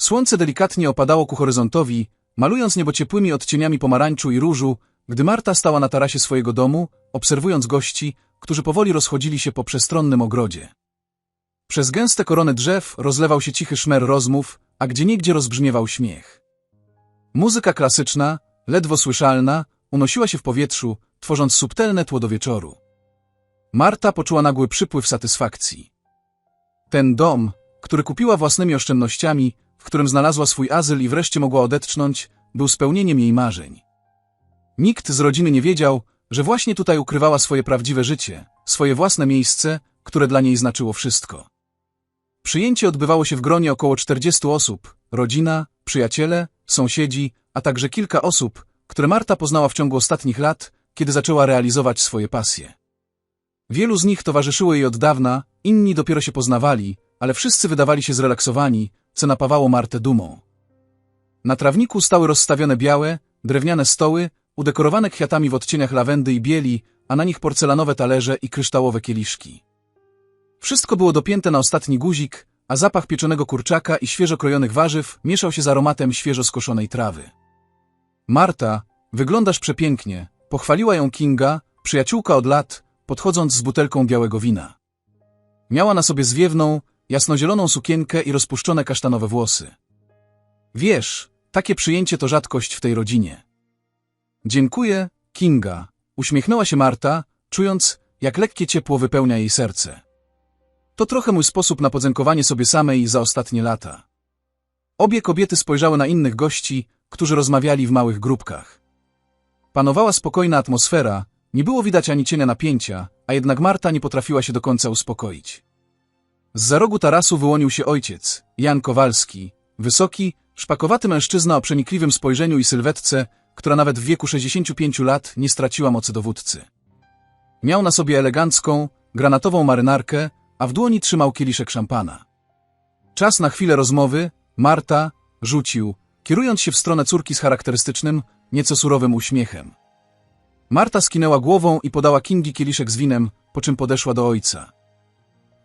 Słońce delikatnie opadało ku horyzontowi, malując niebo ciepłymi odcieniami pomarańczu i różu, gdy Marta stała na tarasie swojego domu, obserwując gości, którzy powoli rozchodzili się po przestronnym ogrodzie. Przez gęste korony drzew rozlewał się cichy szmer rozmów, a gdzieniegdzie rozbrzmiewał śmiech. Muzyka klasyczna, ledwo słyszalna, unosiła się w powietrzu, tworząc subtelne tło do wieczoru. Marta poczuła nagły przypływ satysfakcji. Ten dom, który kupiła własnymi oszczędnościami, którym znalazła swój azyl i wreszcie mogła odetchnąć, był spełnieniem jej marzeń. Nikt z rodziny nie wiedział, że właśnie tutaj ukrywała swoje prawdziwe życie, swoje własne miejsce, które dla niej znaczyło wszystko. Przyjęcie odbywało się w gronie około 40 osób, rodzina, przyjaciele, sąsiedzi, a także kilka osób, które Marta poznała w ciągu ostatnich lat, kiedy zaczęła realizować swoje pasje. Wielu z nich towarzyszyło jej od dawna, inni dopiero się poznawali, ale wszyscy wydawali się zrelaksowani, co napawało Martę dumą. Na trawniku stały rozstawione białe, drewniane stoły, udekorowane kwiatami w odcieniach lawendy i bieli, a na nich porcelanowe talerze i kryształowe kieliszki. Wszystko było dopięte na ostatni guzik, a zapach pieczonego kurczaka i świeżo krojonych warzyw mieszał się z aromatem świeżo skoszonej trawy. Marta, wyglądasz przepięknie, pochwaliła ją Kinga, przyjaciółka od lat, podchodząc z butelką białego wina. Miała na sobie zwiewną, jasnozieloną sukienkę i rozpuszczone kasztanowe włosy. Wiesz, takie przyjęcie to rzadkość w tej rodzinie. Dziękuję, Kinga, uśmiechnęła się Marta, czując, jak lekkie ciepło wypełnia jej serce. To trochę mój sposób na podziękowanie sobie samej za ostatnie lata. Obie kobiety spojrzały na innych gości, którzy rozmawiali w małych grupkach. Panowała spokojna atmosfera, nie było widać ani cienia napięcia, a jednak Marta nie potrafiła się do końca uspokoić. Z rogu tarasu wyłonił się ojciec, Jan Kowalski, wysoki, szpakowaty mężczyzna o przenikliwym spojrzeniu i sylwetce, która nawet w wieku 65 lat nie straciła mocy dowódcy. Miał na sobie elegancką, granatową marynarkę, a w dłoni trzymał kieliszek szampana. Czas na chwilę rozmowy, Marta, rzucił, kierując się w stronę córki z charakterystycznym, nieco surowym uśmiechem. Marta skinęła głową i podała Kingi kieliszek z winem, po czym podeszła do ojca.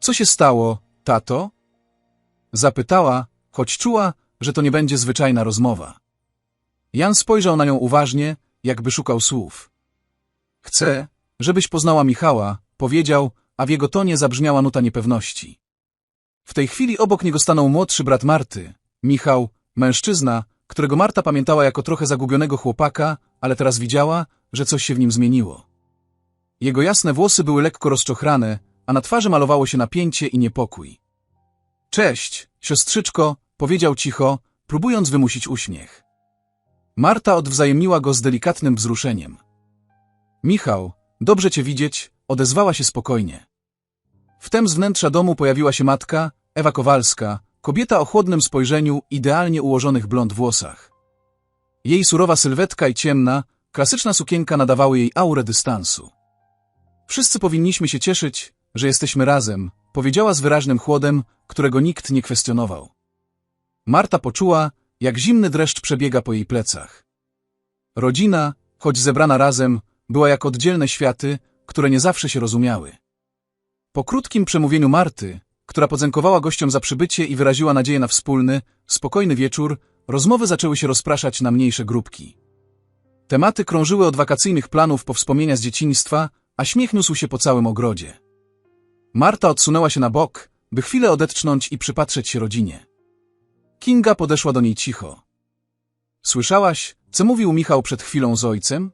Co się stało, tato? Zapytała, choć czuła, że to nie będzie zwyczajna rozmowa. Jan spojrzał na nią uważnie, jakby szukał słów. Chcę, żebyś poznała Michała, powiedział, a w jego tonie zabrzmiała nuta niepewności. W tej chwili obok niego stanął młodszy brat Marty, Michał, mężczyzna, którego Marta pamiętała jako trochę zagubionego chłopaka, ale teraz widziała, że coś się w nim zmieniło. Jego jasne włosy były lekko rozczochrane, a na twarzy malowało się napięcie i niepokój. Cześć, siostrzyczko, powiedział cicho, próbując wymusić uśmiech. Marta odwzajemniła go z delikatnym wzruszeniem. Michał, dobrze cię widzieć, odezwała się spokojnie. Wtem z wnętrza domu pojawiła się matka, Ewa Kowalska, kobieta o chłodnym spojrzeniu, idealnie ułożonych blond włosach. Jej surowa sylwetka i ciemna, klasyczna sukienka nadawały jej aurę dystansu. Wszyscy powinniśmy się cieszyć, że jesteśmy razem, powiedziała z wyraźnym chłodem, którego nikt nie kwestionował. Marta poczuła, jak zimny dreszcz przebiega po jej plecach. Rodzina, choć zebrana razem, była jak oddzielne światy, które nie zawsze się rozumiały. Po krótkim przemówieniu Marty, która podziękowała gościom za przybycie i wyraziła nadzieję na wspólny, spokojny wieczór, rozmowy zaczęły się rozpraszać na mniejsze grupki. Tematy krążyły od wakacyjnych planów po wspomnienia z dzieciństwa, a śmiech niósł się po całym ogrodzie. Marta odsunęła się na bok, by chwilę odetchnąć i przypatrzeć się rodzinie. Kinga podeszła do niej cicho. Słyszałaś, co mówił Michał przed chwilą z ojcem?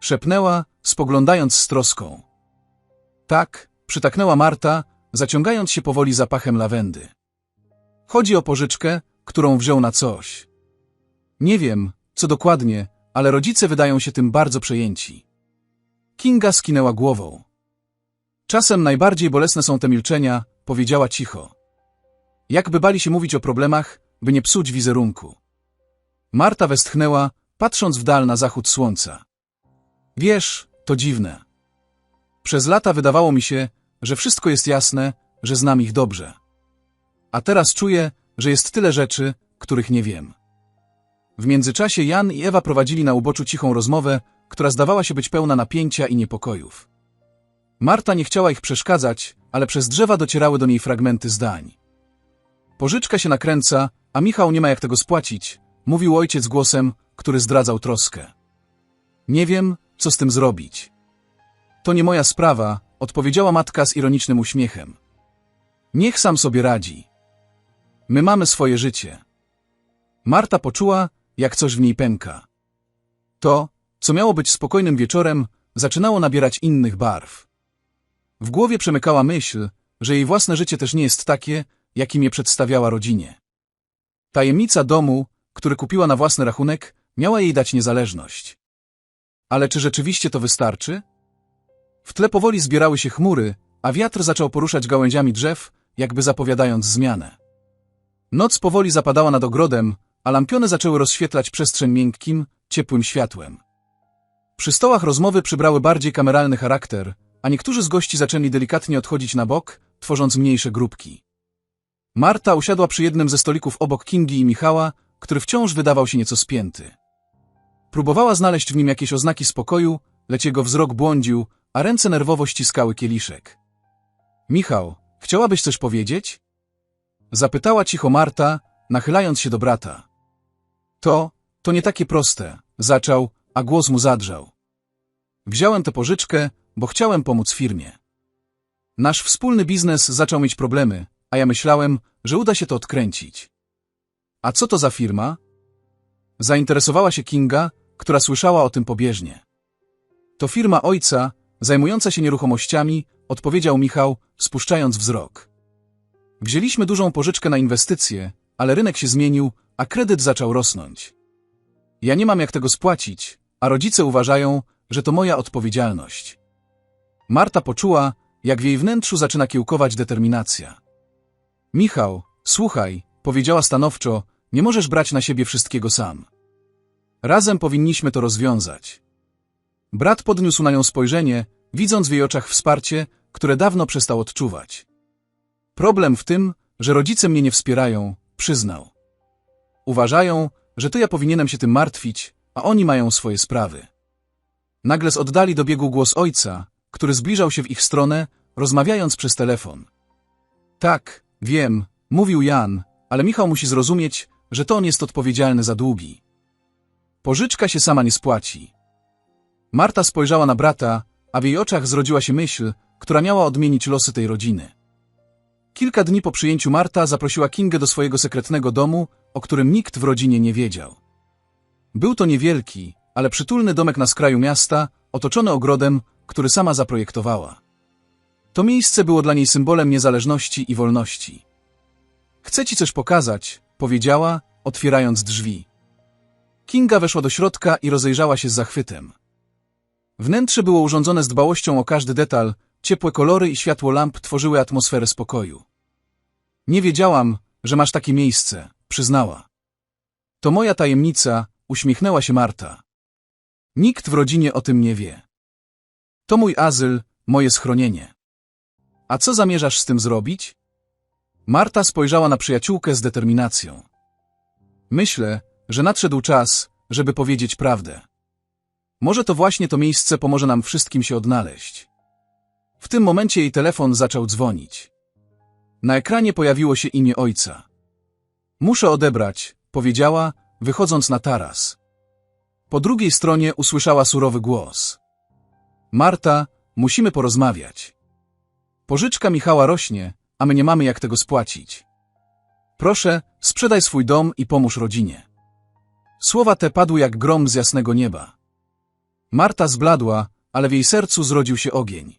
Szepnęła, spoglądając z troską. Tak, przytaknęła Marta, zaciągając się powoli zapachem lawendy. Chodzi o pożyczkę, którą wziął na coś. Nie wiem, co dokładnie, ale rodzice wydają się tym bardzo przejęci. Kinga skinęła głową. Czasem najbardziej bolesne są te milczenia, powiedziała cicho. Jakby bali się mówić o problemach, by nie psuć wizerunku. Marta westchnęła, patrząc w dal na zachód słońca. Wiesz, to dziwne. Przez lata wydawało mi się, że wszystko jest jasne, że znam ich dobrze. A teraz czuję, że jest tyle rzeczy, których nie wiem. W międzyczasie Jan i Ewa prowadzili na uboczu cichą rozmowę, która zdawała się być pełna napięcia i niepokojów. Marta nie chciała ich przeszkadzać, ale przez drzewa docierały do niej fragmenty zdań. Pożyczka się nakręca, a Michał nie ma jak tego spłacić, mówił ojciec głosem, który zdradzał troskę. Nie wiem, co z tym zrobić. To nie moja sprawa, odpowiedziała matka z ironicznym uśmiechem. Niech sam sobie radzi. My mamy swoje życie. Marta poczuła, jak coś w niej pęka. To, co miało być spokojnym wieczorem, zaczynało nabierać innych barw. W głowie przemykała myśl, że jej własne życie też nie jest takie, jakim je przedstawiała rodzinie. Tajemnica domu, który kupiła na własny rachunek, miała jej dać niezależność. Ale czy rzeczywiście to wystarczy? W tle powoli zbierały się chmury, a wiatr zaczął poruszać gałęziami drzew, jakby zapowiadając zmianę. Noc powoli zapadała nad ogrodem, a lampiony zaczęły rozświetlać przestrzeń miękkim, ciepłym światłem. Przy stołach rozmowy przybrały bardziej kameralny charakter, a niektórzy z gości zaczęli delikatnie odchodzić na bok, tworząc mniejsze grupki. Marta usiadła przy jednym ze stolików obok Kingi i Michała, który wciąż wydawał się nieco spięty. Próbowała znaleźć w nim jakieś oznaki spokoju, lecz jego wzrok błądził, a ręce nerwowo ściskały kieliszek. Michał, chciałabyś coś powiedzieć? Zapytała cicho Marta, nachylając się do brata. To, to nie takie proste, zaczął, a głos mu zadrżał. Wziąłem tę pożyczkę, bo chciałem pomóc firmie. Nasz wspólny biznes zaczął mieć problemy, a ja myślałem, że uda się to odkręcić. A co to za firma? Zainteresowała się Kinga, która słyszała o tym pobieżnie. To firma ojca, zajmująca się nieruchomościami, odpowiedział Michał, spuszczając wzrok. Wzięliśmy dużą pożyczkę na inwestycje, ale rynek się zmienił, a kredyt zaczął rosnąć. Ja nie mam jak tego spłacić, a rodzice uważają, że to moja odpowiedzialność. Marta poczuła, jak w jej wnętrzu zaczyna kiełkować determinacja. Michał, słuchaj, powiedziała stanowczo, nie możesz brać na siebie wszystkiego sam. Razem powinniśmy to rozwiązać. Brat podniósł na nią spojrzenie, widząc w jej oczach wsparcie, które dawno przestał odczuwać. Problem w tym, że rodzice mnie nie wspierają, przyznał. Uważają, że to ja powinienem się tym martwić, a oni mają swoje sprawy. Nagle z oddali dobiegł głos ojca, który zbliżał się w ich stronę, rozmawiając przez telefon. Tak, wiem, mówił Jan, ale Michał musi zrozumieć, że to on jest odpowiedzialny za długi. Pożyczka się sama nie spłaci. Marta spojrzała na brata, a w jej oczach zrodziła się myśl, która miała odmienić losy tej rodziny. Kilka dni po przyjęciu Marta zaprosiła Kingę do swojego sekretnego domu, o którym nikt w rodzinie nie wiedział. Był to niewielki, ale przytulny domek na skraju miasta, otoczony ogrodem, który sama zaprojektowała. To miejsce było dla niej symbolem niezależności i wolności. Chcę ci coś pokazać, powiedziała, otwierając drzwi. Kinga weszła do środka i rozejrzała się z zachwytem. Wnętrze było urządzone z dbałością o każdy detal, ciepłe kolory i światło lamp tworzyły atmosferę spokoju. Nie wiedziałam, że masz takie miejsce, przyznała. To moja tajemnica, uśmiechnęła się Marta. Nikt w rodzinie o tym nie wie. To mój azyl, moje schronienie. A co zamierzasz z tym zrobić? Marta spojrzała na przyjaciółkę z determinacją. Myślę, że nadszedł czas, żeby powiedzieć prawdę. Może to właśnie to miejsce pomoże nam wszystkim się odnaleźć. W tym momencie jej telefon zaczął dzwonić. Na ekranie pojawiło się imię ojca. Muszę odebrać, powiedziała, wychodząc na taras. Po drugiej stronie usłyszała surowy głos. Marta, musimy porozmawiać. Pożyczka Michała rośnie, a my nie mamy jak tego spłacić. Proszę, sprzedaj swój dom i pomóż rodzinie. Słowa te padły jak grom z jasnego nieba. Marta zbladła, ale w jej sercu zrodził się ogień.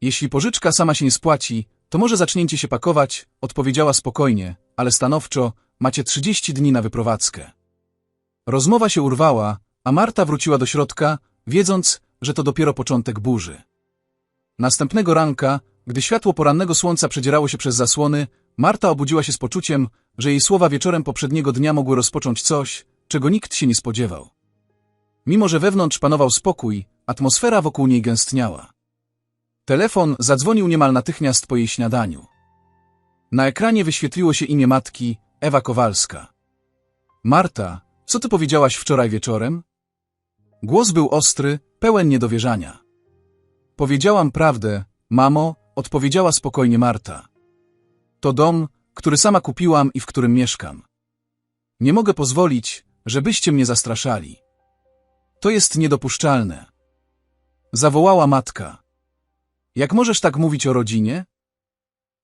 Jeśli pożyczka sama się nie spłaci, to może zacznięcie się pakować, odpowiedziała spokojnie, ale stanowczo, macie 30 dni na wyprowadzkę. Rozmowa się urwała, a Marta wróciła do środka, wiedząc, że to dopiero początek burzy. Następnego ranka, gdy światło porannego słońca przedzierało się przez zasłony, Marta obudziła się z poczuciem, że jej słowa wieczorem poprzedniego dnia mogły rozpocząć coś, czego nikt się nie spodziewał. Mimo, że wewnątrz panował spokój, atmosfera wokół niej gęstniała. Telefon zadzwonił niemal natychmiast po jej śniadaniu. Na ekranie wyświetliło się imię matki, Ewa Kowalska. Marta, co ty powiedziałaś wczoraj wieczorem? Głos był ostry, pełen niedowierzania. Powiedziałam prawdę, mamo, odpowiedziała spokojnie Marta. To dom, który sama kupiłam i w którym mieszkam. Nie mogę pozwolić, żebyście mnie zastraszali. To jest niedopuszczalne. Zawołała matka. Jak możesz tak mówić o rodzinie?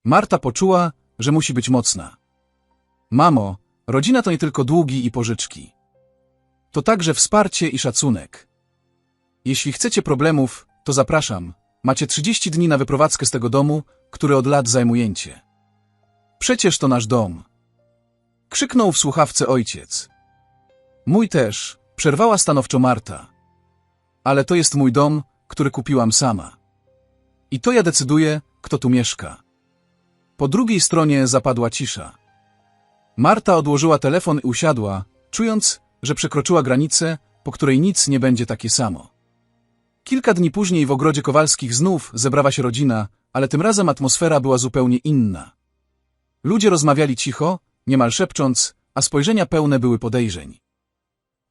Marta poczuła, że musi być mocna. Mamo, rodzina to nie tylko długi i pożyczki. To także wsparcie i szacunek. Jeśli chcecie problemów, to zapraszam. Macie 30 dni na wyprowadzkę z tego domu, który od lat zajmujecie. Przecież to nasz dom. Krzyknął w słuchawce ojciec. Mój też, przerwała stanowczo Marta. Ale to jest mój dom, który kupiłam sama. I to ja decyduję, kto tu mieszka. Po drugiej stronie zapadła cisza. Marta odłożyła telefon i usiadła, czując, że przekroczyła granicę, po której nic nie będzie takie samo. Kilka dni później w ogrodzie Kowalskich znów zebrała się rodzina, ale tym razem atmosfera była zupełnie inna. Ludzie rozmawiali cicho, niemal szepcząc, a spojrzenia pełne były podejrzeń.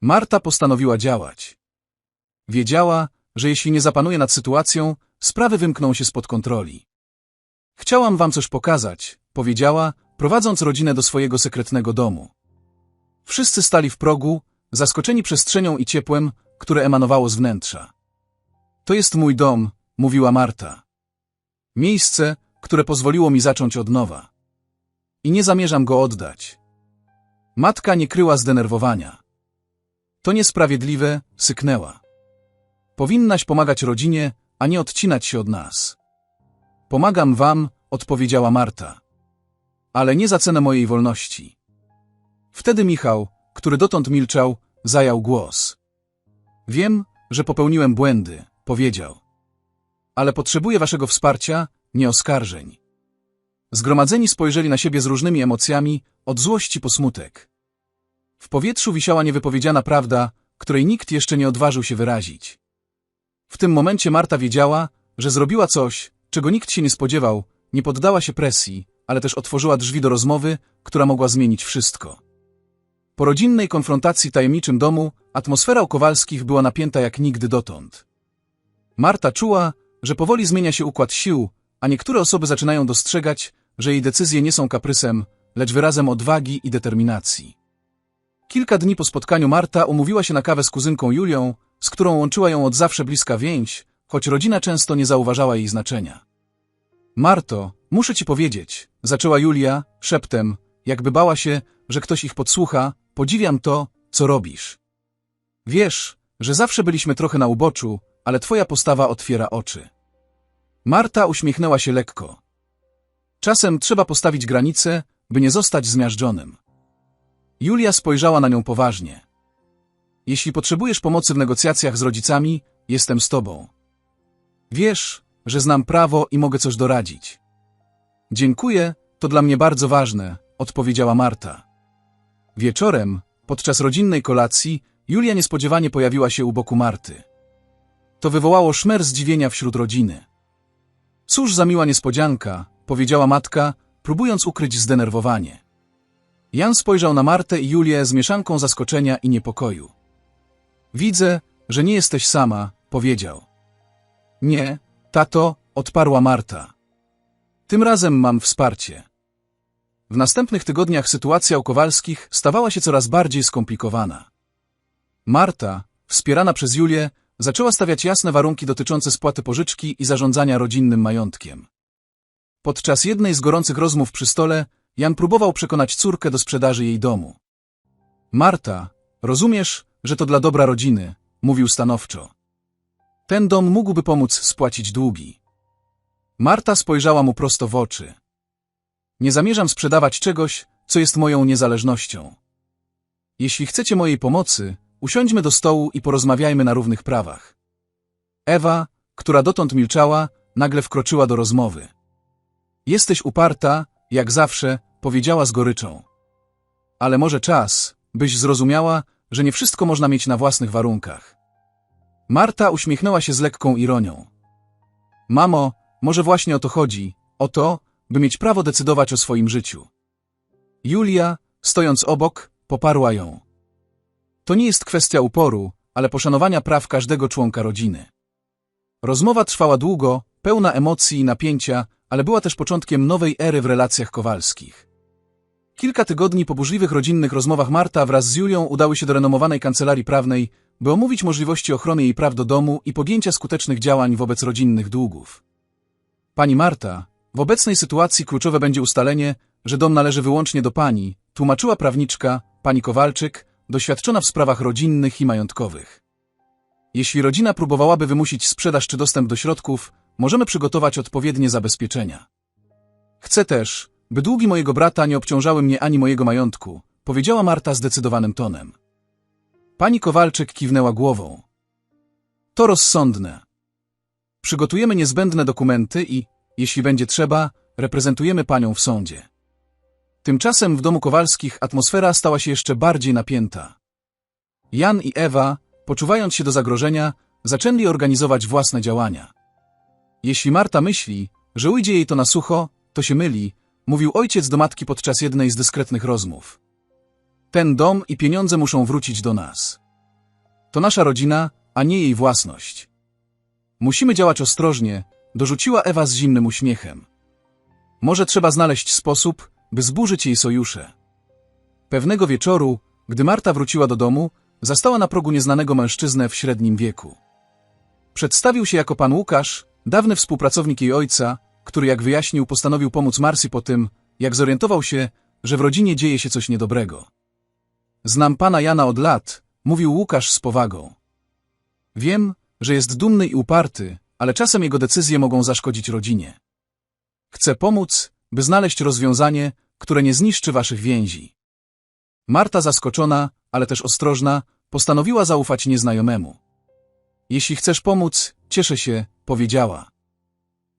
Marta postanowiła działać. Wiedziała, że jeśli nie zapanuje nad sytuacją, sprawy wymkną się spod kontroli. Chciałam wam coś pokazać, powiedziała, prowadząc rodzinę do swojego sekretnego domu. Wszyscy stali w progu, zaskoczeni przestrzenią i ciepłem, które emanowało z wnętrza. To jest mój dom, mówiła Marta. Miejsce, które pozwoliło mi zacząć od nowa. I nie zamierzam go oddać. Matka nie kryła zdenerwowania. To niesprawiedliwe, syknęła. Powinnaś pomagać rodzinie, a nie odcinać się od nas. Pomagam wam, odpowiedziała Marta. Ale nie za cenę mojej wolności. Wtedy Michał, który dotąd milczał, zajął głos. Wiem, że popełniłem błędy, powiedział. Ale potrzebuję waszego wsparcia, nie oskarżeń. Zgromadzeni spojrzeli na siebie z różnymi emocjami, od złości po smutek. W powietrzu wisiała niewypowiedziana prawda, której nikt jeszcze nie odważył się wyrazić. W tym momencie Marta wiedziała, że zrobiła coś, czego nikt się nie spodziewał, nie poddała się presji, ale też otworzyła drzwi do rozmowy, która mogła zmienić wszystko. Po rodzinnej konfrontacji tajemniczym domu atmosfera u Kowalskich była napięta jak nigdy dotąd. Marta czuła, że powoli zmienia się układ sił, a niektóre osoby zaczynają dostrzegać, że jej decyzje nie są kaprysem, lecz wyrazem odwagi i determinacji. Kilka dni po spotkaniu Marta umówiła się na kawę z kuzynką Julią, z którą łączyła ją od zawsze bliska więź, choć rodzina często nie zauważała jej znaczenia. Marto, muszę ci powiedzieć, zaczęła Julia, szeptem, jakby bała się, że ktoś ich podsłucha, podziwiam to, co robisz. Wiesz, że zawsze byliśmy trochę na uboczu, ale twoja postawa otwiera oczy. Marta uśmiechnęła się lekko. Czasem trzeba postawić granice, by nie zostać zmiażdżonym. Julia spojrzała na nią poważnie. Jeśli potrzebujesz pomocy w negocjacjach z rodzicami, jestem z tobą. Wiesz, że znam prawo i mogę coś doradzić. Dziękuję, to dla mnie bardzo ważne, odpowiedziała Marta. Wieczorem, podczas rodzinnej kolacji, Julia niespodziewanie pojawiła się u boku Marty. To wywołało szmer zdziwienia wśród rodziny. Cóż za miła niespodzianka, powiedziała matka, próbując ukryć zdenerwowanie. Jan spojrzał na Martę i Julię z mieszanką zaskoczenia i niepokoju. Widzę, że nie jesteś sama, powiedział. Nie, tato, odparła Marta. Tym razem mam wsparcie. W następnych tygodniach sytuacja u Kowalskich stawała się coraz bardziej skomplikowana. Marta, wspierana przez Julię, zaczęła stawiać jasne warunki dotyczące spłaty pożyczki i zarządzania rodzinnym majątkiem. Podczas jednej z gorących rozmów przy stole Jan próbował przekonać córkę do sprzedaży jej domu. Marta, rozumiesz, że to dla dobra rodziny, mówił stanowczo. Ten dom mógłby pomóc spłacić długi. Marta spojrzała mu prosto w oczy. Nie zamierzam sprzedawać czegoś, co jest moją niezależnością. Jeśli chcecie mojej pomocy, usiądźmy do stołu i porozmawiajmy na równych prawach. Ewa, która dotąd milczała, nagle wkroczyła do rozmowy. Jesteś uparta, jak zawsze, powiedziała z goryczą. Ale może czas, byś zrozumiała, że nie wszystko można mieć na własnych warunkach. Marta uśmiechnęła się z lekką ironią. Mamo, może właśnie o to chodzi, o to, by mieć prawo decydować o swoim życiu. Julia, stojąc obok, poparła ją. To nie jest kwestia uporu, ale poszanowania praw każdego członka rodziny. Rozmowa trwała długo, pełna emocji i napięcia, ale była też początkiem nowej ery w relacjach kowalskich. Kilka tygodni po burzliwych rodzinnych rozmowach Marta wraz z Julią udały się do renomowanej kancelarii prawnej, by omówić możliwości ochrony jej praw do domu i podjęcia skutecznych działań wobec rodzinnych długów. Pani Marta, w obecnej sytuacji kluczowe będzie ustalenie, że dom należy wyłącznie do pani, tłumaczyła prawniczka, pani Kowalczyk, doświadczona w sprawach rodzinnych i majątkowych. Jeśli rodzina próbowałaby wymusić sprzedaż czy dostęp do środków, możemy przygotować odpowiednie zabezpieczenia. Chcę też, by długi mojego brata nie obciążały mnie ani mojego majątku, powiedziała Marta zdecydowanym tonem. Pani Kowalczyk kiwnęła głową. To rozsądne. Przygotujemy niezbędne dokumenty i, jeśli będzie trzeba, reprezentujemy panią w sądzie. Tymczasem w domu Kowalskich atmosfera stała się jeszcze bardziej napięta. Jan i Ewa, poczuwając się do zagrożenia, zaczęli organizować własne działania. Jeśli Marta myśli, że ujdzie jej to na sucho, to się myli, mówił ojciec do matki podczas jednej z dyskretnych rozmów. Ten dom i pieniądze muszą wrócić do nas. To nasza rodzina, a nie jej własność. Musimy działać ostrożnie, dorzuciła Ewa z zimnym uśmiechem. Może trzeba znaleźć sposób, by zburzyć jej sojusze. Pewnego wieczoru, gdy Marta wróciła do domu, zastała na progu nieznanego mężczyznę w średnim wieku. Przedstawił się jako pan Łukasz, dawny współpracownik jej ojca, który jak wyjaśnił postanowił pomóc Marsji po tym, jak zorientował się, że w rodzinie dzieje się coś niedobrego. Znam pana Jana od lat, mówił Łukasz z powagą. Wiem, że jest dumny i uparty, ale czasem jego decyzje mogą zaszkodzić rodzinie. Chcę pomóc, by znaleźć rozwiązanie, które nie zniszczy waszych więzi. Marta zaskoczona, ale też ostrożna, postanowiła zaufać nieznajomemu. Jeśli chcesz pomóc, cieszę się, powiedziała.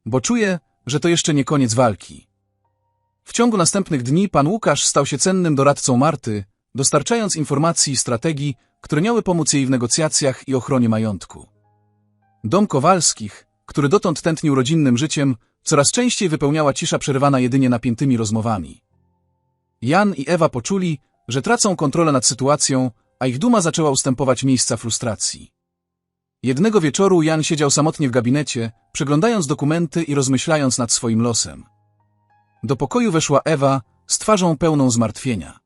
Bo czuję, że to jeszcze nie koniec walki. W ciągu następnych dni pan Łukasz stał się cennym doradcą Marty, dostarczając informacji i strategii, które miały pomóc jej w negocjacjach i ochronie majątku. Dom Kowalskich, który dotąd tętnił rodzinnym życiem, coraz częściej wypełniała cisza przerywana jedynie napiętymi rozmowami. Jan i Ewa poczuli, że tracą kontrolę nad sytuacją, a ich duma zaczęła ustępować miejsca frustracji. Jednego wieczoru Jan siedział samotnie w gabinecie, przeglądając dokumenty i rozmyślając nad swoim losem. Do pokoju weszła Ewa z twarzą pełną zmartwienia.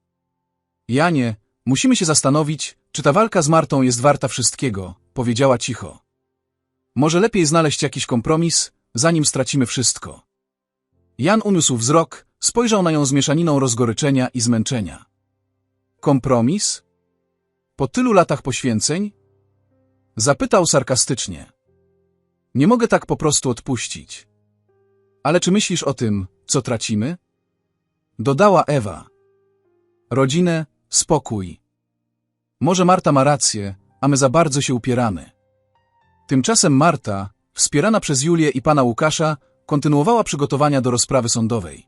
Janie, musimy się zastanowić, czy ta walka z Martą jest warta wszystkiego, powiedziała cicho. Może lepiej znaleźć jakiś kompromis, zanim stracimy wszystko. Jan uniósł wzrok, spojrzał na ją z mieszaniną rozgoryczenia i zmęczenia. Kompromis? Po tylu latach poświęceń? Zapytał sarkastycznie. Nie mogę tak po prostu odpuścić. Ale czy myślisz o tym, co tracimy? Dodała Ewa. Rodzinę, spokój. Może Marta ma rację, a my za bardzo się upieramy. Tymczasem Marta, wspierana przez Julię i pana Łukasza, kontynuowała przygotowania do rozprawy sądowej.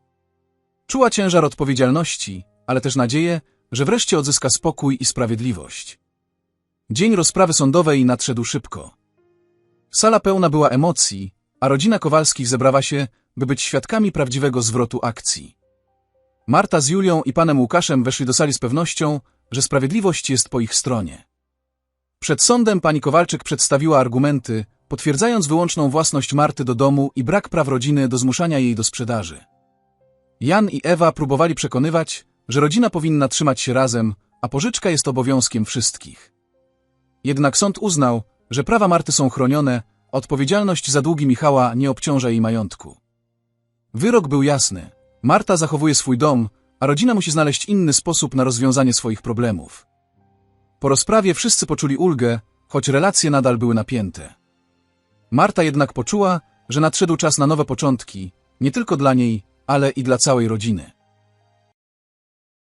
Czuła ciężar odpowiedzialności, ale też nadzieję, że wreszcie odzyska spokój i sprawiedliwość. Dzień rozprawy sądowej nadszedł szybko. Sala pełna była emocji, a rodzina Kowalskich zebrała się, by być świadkami prawdziwego zwrotu akcji. Marta z Julią i panem Łukaszem weszli do sali z pewnością, że sprawiedliwość jest po ich stronie. Przed sądem pani Kowalczyk przedstawiła argumenty, potwierdzając wyłączną własność Marty do domu i brak praw rodziny do zmuszania jej do sprzedaży. Jan i Ewa próbowali przekonywać, że rodzina powinna trzymać się razem, a pożyczka jest obowiązkiem wszystkich. Jednak sąd uznał, że prawa Marty są chronione, a odpowiedzialność za długi Michała nie obciąża jej majątku. Wyrok był jasny. Marta zachowuje swój dom, a rodzina musi znaleźć inny sposób na rozwiązanie swoich problemów. Po rozprawie wszyscy poczuli ulgę, choć relacje nadal były napięte. Marta jednak poczuła, że nadszedł czas na nowe początki, nie tylko dla niej, ale i dla całej rodziny.